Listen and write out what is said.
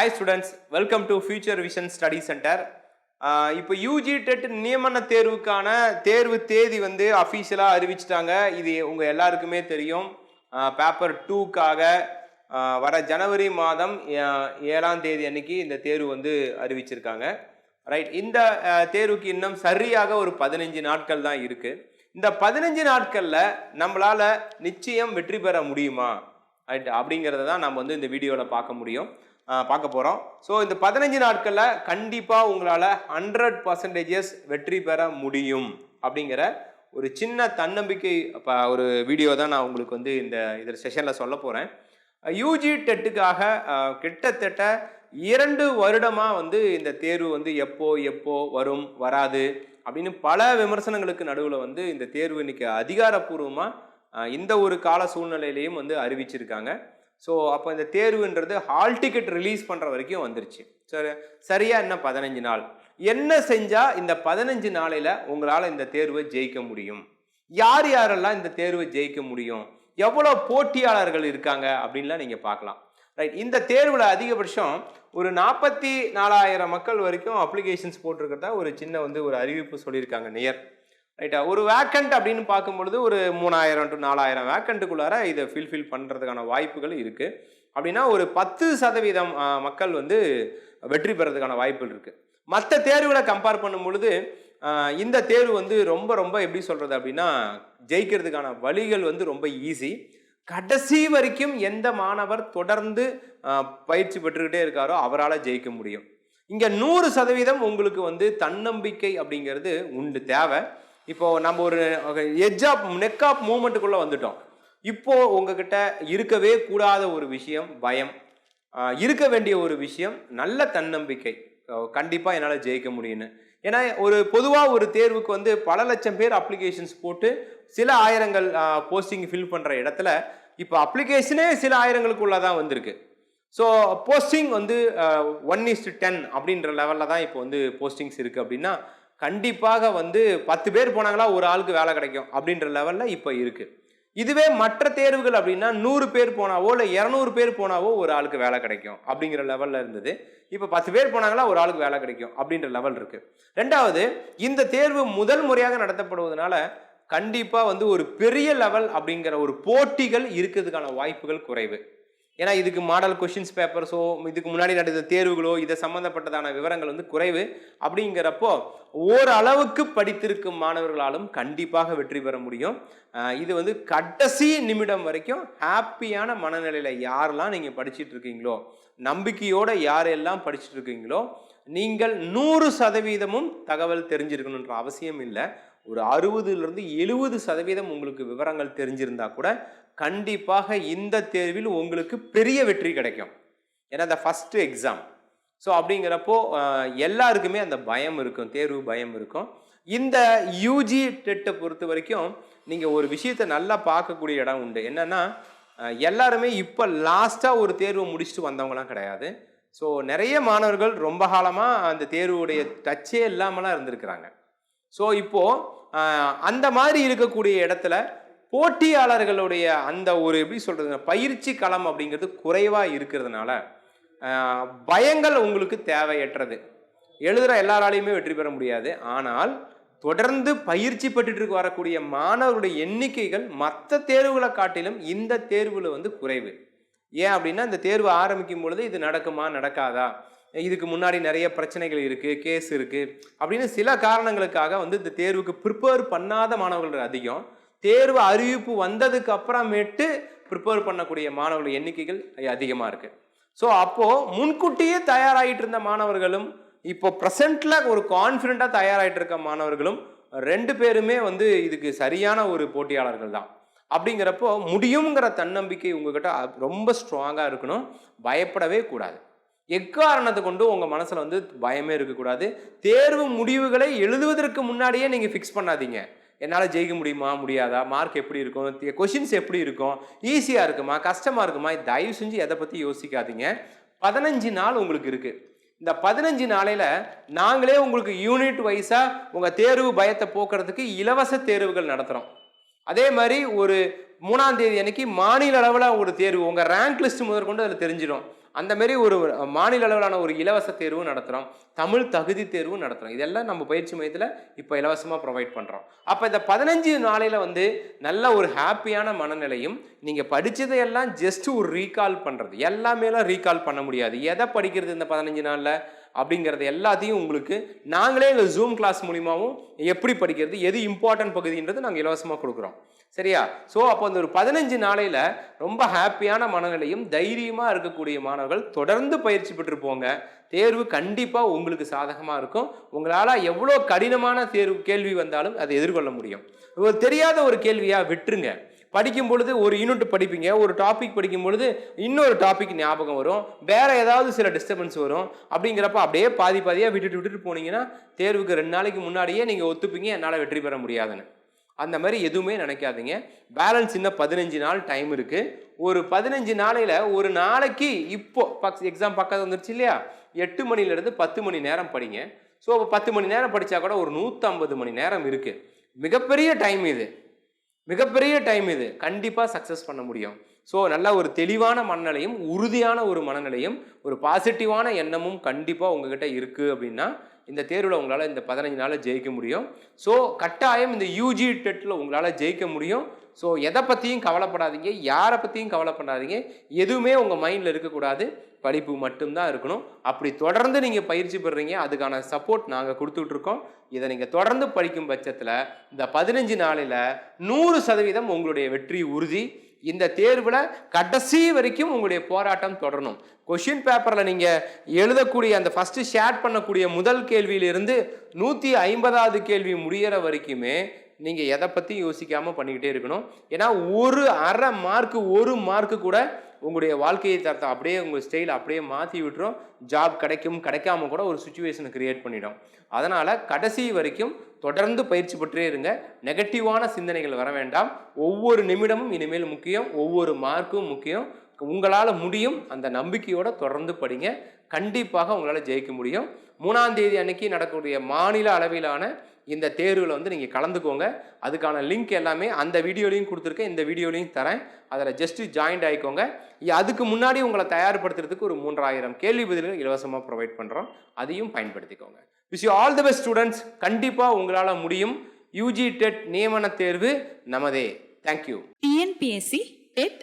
Hi students welcome to future vision study centre இப்போ UG TET நியமன தேர்வுக்கான தேர்வு தேதி வந்து அஃபீஷியலாக அறிவிச்சிட்டாங்க. இது உங்கள் எல்லாருக்குமே தெரியும். பேப்பர் டூக்காக வர ஜனவரி மாதம் ஏழாம் தேதி அன்னைக்கு இந்த தேர்வு வந்து அறிவிச்சிருக்காங்க. ரைட் இந்த தேர்வுக்கு இன்னும் சரியாக ஒரு பதினஞ்சு நாட்கள் தான் இருக்குது இந்த பதினஞ்சு நாட்களில் நம்மளால் நிச்சயம் வெற்றி பெற முடியுமா? ரைட் அப்படிங்கிறத தான் நம்ம வந்து இந்த வீடியோவில் பார்க்க முடியும். பார்க்க போகிறோம் ஸோ இந்த பதினஞ்சு நாட்களில் கண்டிப்பாக உங்களால் ஹண்ட்ரட் பர்சன்டேஜஸ் வெற்றி பெற முடியும் அப்படிங்கிற ஒரு சின்ன தன்னம்பிக்கை இப்போ ஒரு வீடியோ தான் நான் உங்களுக்கு வந்து இந்த இதில் செஷனில் சொல்ல போகிறேன் யூஜி டெட்டுக்காக கிட்டத்தட்ட இரண்டு வருடமாக வந்து இந்த தேர்வு வந்து எப்போ எப்போ வரும் வராது அப்படின்னு பல விமர்சனங்களுக்கு நடுவில் வந்து இந்த தேர்வு இன்னைக்கு அதிகாரப்பூர்வமாக இந்த ஒரு கால சூழ்நிலையிலையும் வந்து அறிவிச்சிருக்காங்க. ஸோ அப்போ இந்த தேர்வுன்றது ஹால் டிக்கெட் ரிலீஸ் பண்ணுற வரைக்கும் வந்துருச்சு. சரி சரியாக என்ன பதினஞ்சு நாள்? என்ன செஞ்சால் இந்த பதினஞ்சு நாளையில் உங்களால் இந்த தேர்வை ஜெயிக்க முடியும்? யார் யாரெல்லாம் இந்த தேர்வை ஜெயிக்க முடியும்? எவ்வளோ போட்டியாளர்கள் இருக்காங்க? அப்படின்லாம் நீங்கள் பார்க்கலாம். ரைட் இந்த தேர்வில் அதிகபட்சம் ஒரு நாற்பத்தி நாலாயிரம் மக்கள் வரைக்கும் அப்ளிகேஷன்ஸ் போட்டிருக்கிறதா ஒரு சின்ன வந்து ஒரு அறிவிப்பு சொல்லியிருக்காங்க நியர். ரைட்டா ஒரு வேக்கண்ட் அப்படின்னு பார்க்கும்பொழுது ஒரு மூணாயிரம் டு நாலாயிரம் வேக்கண்ட்டுக்குள்ளார இதை ஃபில்ஃபில் பண்ணுறதுக்கான வாய்ப்புகள் இருக்குது அப்படின்னா ஒரு பத்து சதவீதம் மக்கள் வந்து வெற்றி பெறதுக்கான வாய்ப்புகள் இருக்குது மற்ற தேர்வுகளை கம்பேர் பண்ணும் பொழுது இந்த தேர்வு வந்து ரொம்ப ரொம்ப எப்படி சொல்கிறது அப்படின்னா ஜெயிக்கிறதுக்கான வழிகள் வந்து ரொம்ப ஈஸி கடைசி வரைக்கும் எந்த மாணவர் தொடர்ந்து பயிற்சி பெற்றுக்கிட்டே இருக்காரோ அவரால் ஜெயிக்க முடியும். இங்கே நூறு சதவீதம் உங்களுக்கு வந்து தன்னம்பிக்கை அப்படிங்கிறது உண்டு தேவை. இப்போ நம்ம ஒரு எஜ் ஆப் நெக் ஆப் மூமெண்ட்டுக்குள்ளே வந்துட்டோம். இப்போ உங்ககிட்ட இருக்கவே கூடாத ஒரு விஷயம் பயம். இருக்க வேண்டிய ஒரு விஷயம் நல்ல தன்னம்பிக்கை. கண்டிப்பாக என்னால் ஜெயிக்க முடியும்னு. ஏன்னா ஒரு பொதுவாக ஒரு தேர்வுக்கு வந்து பல லட்சம் பேர் அப்ளிகேஷன்ஸ் போட்டு சில ஆயிரங்கள் போஸ்டிங் ஃபில் பண்ணுற இடத்துல இப்போ அப்ளிகேஷனே சில ஆயிரங்களுக்குள்ளே தான் வந்திருக்கு. ஸோ போஸ்டிங் வந்து ஒன் இஸ்டு டென் அப்படின்ற லெவலில் தான் இப்போ வந்து போஸ்டிங்ஸ் இருக்குது அப்படின்னா கண்டிப்பாக வந்து பத்து பேர் போனாங்களா ஒரு ஆளுக்கு வேலை கிடைக்கும் அப்படின்ற லெவலில் இப்போ இருக்குது இதுவே மற்ற தேர்வுகள் அப்படின்னா நூறு பேர் போனாவோ இல்லை இரநூறு பேர் போனாவோ ஒரு ஆளுக்கு வேலை கிடைக்கும் அப்படிங்கிற லெவலில் இருந்தது. இப்போ பத்து பேர் போனாங்களா ஒரு ஆளுக்கு வேலை கிடைக்கும் அப்படின்ற லெவல் இருக்குது ரெண்டாவது இந்த தேர்வு முதல் முறையாக நடத்தப்படுவதனால கண்டிப்பாக வந்து ஒரு பெரிய லெவல் அப்படிங்கிற ஒரு போட்டிகள் இருக்கிறதுக்கான வாய்ப்புகள் குறைவு. ஏன்னா இதுக்கு மாடல் கொஷின்ஸ் பேப்பர்ஸோ இதுக்கு முன்னாடி நடந்த தேர்வுகளோ இதை சம்மந்தப்பட்டதான விவரங்கள் வந்து குறைவு. அப்படிங்கிறப்போ ஓரளவுக்கு படித்திருக்கும் மாணவர்களாலும் கண்டிப்பாக வெற்றி பெற முடியும். இது வந்து கடைசி நிமிடம் வரைக்கும் ஹாப்பியான மனநிலையில் யாரெல்லாம் நீங்கள் படிச்சுட்டு இருக்கீங்களோ நம்பிக்கையோட யாரெல்லாம் படிச்சுட்டு இருக்கீங்களோ நீங்கள் நூறு சதவீதமும் தகவல் தெரிஞ்சிருக்கணுன்ற அவசியம் இல்லை. ஒரு அறுபதுலேருந்து எழுபது சதவீதம் உங்களுக்கு விவரங்கள் தெரிஞ்சிருந்தா கூட கண்டிப்பாக இந்த தேர்வில் உங்களுக்கு பெரிய வெற்றி கிடைக்கும். ஏன்னா இந்த ஃபஸ்ட்டு எக்ஸாம் ஸோ அப்படிங்கிறப்போ எல்லாருக்குமே அந்த பயம் இருக்கும் தேர்வு பயம் இருக்கும். இந்த யூஜி டெட்டை பொறுத்த வரைக்கும் நீங்கள் ஒரு விஷயத்தை நல்லா பார்க்கக்கூடிய இடம் உண்டு. என்னென்னா எல்லாருமே இப்போ லாஸ்ட்டாக ஒரு தேர்வு முடிச்சுட்டு வந்தவங்களாம் கிடையாது. ஸோ நிறைய மாணவர்கள் ரொம்ப காலமாக அந்த தேர்வுடைய டச்சே இல்லாமலாம் இருந்திருக்கிறாங்க. ஸோ இப்போது அந்த மாதிரி இருக்கக்கூடிய இடத்துல போட்டியாளர்களுடைய அந்த ஒரு எப்படி சொல்கிறது பயிற்சி களம் அப்படிங்கிறது குறைவாக இருக்கிறதுனால பயங்கள் உங்களுக்கு தேவையற்றது. எழுதுகிற எல்லாராலையுமே வெற்றி பெற முடியாது. ஆனால் தொடர்ந்து பயிற்சி பெற்றுட்டு வரக்கூடிய மாணவருடைய எண்ணிக்கைகள் மற்ற தேர்வுகளை காட்டிலும் இந்த தேர்வில் வந்து குறைவு. ஏன் அப்படின்னா இந்த தேர்வு ஆரம்பிக்கும் பொழுது இது நடக்குமா நடக்காதா? இதுக்கு முன்னாடி நிறைய பிரச்சனைகள் இருக்குது கேஸ் இருக்குது அப்படின்னு சில காரணங்களுக்காக வந்து இந்த தேர்வுக்கு ப்ரிப்பேர் பண்ணாத மாணவர்கள் அதிகம். தேர்வு அறிவிப்பு வந்ததுக்கு அப்புறமேட்டு ப்ரிப்பேர் பண்ணக்கூடிய மாணவர்கள் எண்ணிக்கைகள் அதிகமாக இருக்குது ஸோ அப்போது முன்கூட்டியே தயாராகிட்டு இருந்த மாணவர்களும் இப்போ ப்ரெசண்ட்டில் ஒரு கான்ஃபிடெண்ட்டாக தயாராகிட்டு இருக்க மாணவர்களும் ரெண்டு பேருமே வந்து இதுக்கு சரியான ஒரு போட்டியாளர்கள் தான். அப்படிங்கிறப்போ முடியுங்கிற தன்னம்பிக்கை உங்ககிட்ட ரொம்ப ஸ்ட்ராங்காக இருக்கணும். பயப்படவே கூடாது. எக்காரணத்தை கொண்டு உங்கள் மனசில் வந்து பயமே இருக்கக்கூடாது. தேர்வு முடிவுகளை எழுதுவதற்கு முன்னாடியே நீங்கள் ஃபிக்ஸ் பண்ணாதீங்க. என்னால் ஜெயிக்க முடியுமா? முடியாதா? மார்க் எப்படி இருக்கும்? கொஷின்ஸ் எப்படி இருக்கும்? ஈஸியாக இருக்குமா? கஷ்டமாக இருக்குமா? தயவு செஞ்சு எதை பற்றி யோசிக்காதீங்க. பதினஞ்சு நாள் உங்களுக்கு இருக்குது இந்த பதினஞ்சு நாளையில் நாங்களே உங்களுக்கு யூனிட் வைஸாக உங்கள் தேர்வு பயத்தை போக்குறதுக்கு இலவச தேர்வுகள் நடத்துகிறோம் அதே மாதிரி ஒரு மூணாம் தேதி அன்னைக்கு மாநில அளவில் ஒரு தேர்வு. உங்கள் ரேங்க் லிஸ்ட் முதற்கொண்டு அதில் தெரிஞ்சிடும். அந்தமாரி ஒரு மாநில அளவிலான ஒரு இலவச தேர்வும் நடத்துகிறோம் தமிழ் தகுதி தேர்வும் நடத்துகிறோம் இதெல்லாம் நம்ம பயிற்சி மையத்தில் இப்போ இலவசமாக ப்ரொவைட் பண்ணுறோம் அப்போ இந்த பதினஞ்சு நாளையில் வந்து நல்ல ஒரு ஹாப்பியான மனநிலையும் நீங்கள் படித்ததையெல்லாம் ஜஸ்ட் ஒரு ரீகால் பண்ணுறது எல்லாமேலாம் ரீகால் பண்ண முடியாது. எதை படிக்கிறது இந்த பதினஞ்சு நாளில்? அப்படிங்கிறது எல்லாத்தையும் உங்களுக்கு நாங்களே இந்த ஜூம் கிளாஸ் மூலிமாவும் எப்படி படிக்கிறது எது இம்பார்ட்டன்ட் பகுதின்றது நாங்கள் இலவசமாக கொடுக்குறோம். சரியா? ஸோ அப்போ அந்த ஒரு பதினஞ்சு நாளையில் ரொம்ப ஹாப்பியான மனநிலையும் தைரியமாக இருக்கக்கூடிய மாணவர்கள் தொடர்ந்து பயிற்சி பெற்று போங்க தேர்வு கண்டிப்பாக உங்களுக்கு சாதகமாக இருக்கும். உங்களால் எவ்வளோ கடினமான தேர்வு கேள்வி வந்தாலும் அதை எதிர்கொள்ள முடியும். ஒரு தெரியாத ஒரு கேள்வியாக விட்டுருங்க. படிக்கும் பொழுது ஒரு யூனிட் படிப்பீங்க ஒரு டாபிக் படிக்கும் பொழுது இன்னொரு டாபிக் ஞாபகம் வரும் வேற ஏதாவது சில டிஸ்டர்பன்ஸ் வரும். அப்படிங்கிறப்ப அப்படியே பாதி பாதியாக விட்டுட்டு விட்டுட்டு போனீங்கன்னா தேர்வுக்கு ரெண்டு நாளைக்கு முன்னாடியே நீங்கள் ஒத்துப்பீங்க என்னால் வெற்றி பெற முடியாதுன்னு. அந்த மாதிரி எதுவுமே நினைக்காதீங்க. பேலன்ஸ் இன்னும் பதினஞ்சு நாள் டைம் இருக்குது ஒரு பதினஞ்சு நாளையில் ஒரு நாளைக்கு இப்போ எக்ஸாம் பக்கத்து வந்துருச்சு இல்லையா? எட்டு மணிலேருந்து பத்து மணி நேரம் படிங்க. ஸோ பத்து மணி நேரம் படித்தா கூட ஒரு நூற்றம்பது மணி நேரம் இருக்குது மிகப்பெரிய டைம் இது. மிகப்பெரிய டைம் இது. கண்டிப்பாக சக்ஸஸ் பண்ண முடியும். ஸோ நல்ல ஒரு தெளிவான மனநிலையும் உறுதியான ஒரு மனநிலையும் ஒரு பாசிட்டிவான எண்ணமும் கண்டிப்பாக உங்ககிட்ட இருக்குது அப்படின்னா இந்த தேர்வில் உங்களால் இந்த பதினஞ்சு நாளில் ஜெயிக்க முடியும். ஸோ கட்டாயம் இந்த யூஜி டெட்டில் உங்களால் ஜெயிக்க முடியும். ஸோ எதை பற்றியும் கவலைப்படாதீங்க. யாரை பற்றியும் கவலைப்படாதீங்க. எதுவுமே உங்கள் மைண்டில் இருக்கக்கூடாது. படிப்பு மட்டும்தான் இருக்கணும். அப்படி தொடர்ந்து நீங்கள் பயிற்சி பெறுறீங்க அதுக்கான சப்போர்ட் நாங்கள் கொடுத்துட்ருக்கோம். இதை நீங்கள் தொடர்ந்து படிக்கும் பட்சத்தில் இந்த பதினஞ்சு நாளில் நூறு சதவீதம் உங்களுடைய வெற்றி உறுதி. இந்த தேர்வில் கடைசி வரைக்கும் உங்களுடைய போராட்டம் தொடரணும். கொஷின் பேப்பரில் நீங்கள் எழுதக்கூடிய அந்த ஃபஸ்ட்டு ஷேர் பண்ணக்கூடிய முதல் கேள்வியிலிருந்து நூற்றி ஐம்பதாவது கேள்வி முடியிற வரைக்குமே நீங்கள் எதை பற்றி யோசிக்காமல் பண்ணிக்கிட்டே இருக்கணும். ஏன்னா ஒரு அரை மார்க்கு ஒரு மார்க்கு கூட உங்களுடைய வாழ்க்கையை தரத்தை அப்படியே உங்கள் ஸ்டைல் அப்படியே மாற்றி விட்டுரும். ஜாப் கிடைக்கும் கிடைக்காம கூட ஒரு சுச்சுவேஷனை கிரியேட் பண்ணிடும். அதனால் கடைசி வரைக்கும் தொடர்ந்து பயிற்சி பெற்றே இருங்க. நெகட்டிவான சிந்தனைகள் வர வேண்டாம். ஒவ்வொரு நிமிடமும் இனிமேல் முக்கியம். ஒவ்வொரு மார்க்கும் முக்கியம். உங்களால் முடியும் அந்த நம்பிக்கையோடு தொடர்ந்து படிங்க. கண்டிப்பாக உங்களால் ஜெயிக்க முடியும். மூணாம் தேதி அன்னைக்கு நடக்கக்கூடிய மாநில அளவிலான இந்த தேர்வில் வந்து நீங்கள் கலந்துக்கோங்க. அதுக்கான லிங்க் எல்லாமே அந்த வீடியோலையும் கொடுத்துருக்கேன். இந்த வீடியோலையும் தரேன். அதில் ஜஸ்ட்டு ஜாயின்ட் ஆகிக்கோங்க அதுக்கு முன்னாடி உங்களை தயார்படுத்துறதுக்கு ஒரு மூன்றாயிரம் கேள்வி பதில்கள் இலவசமாக ப்ரொவைட் பண்ணுறோம் அதையும் பயன்படுத்திக்கோங்க. Wish you all the best students கண்டிப்பாக உங்களால் முடியும். யூஜி டெட் நியமன தேர்வு நமதே. Thank you TNPSC dead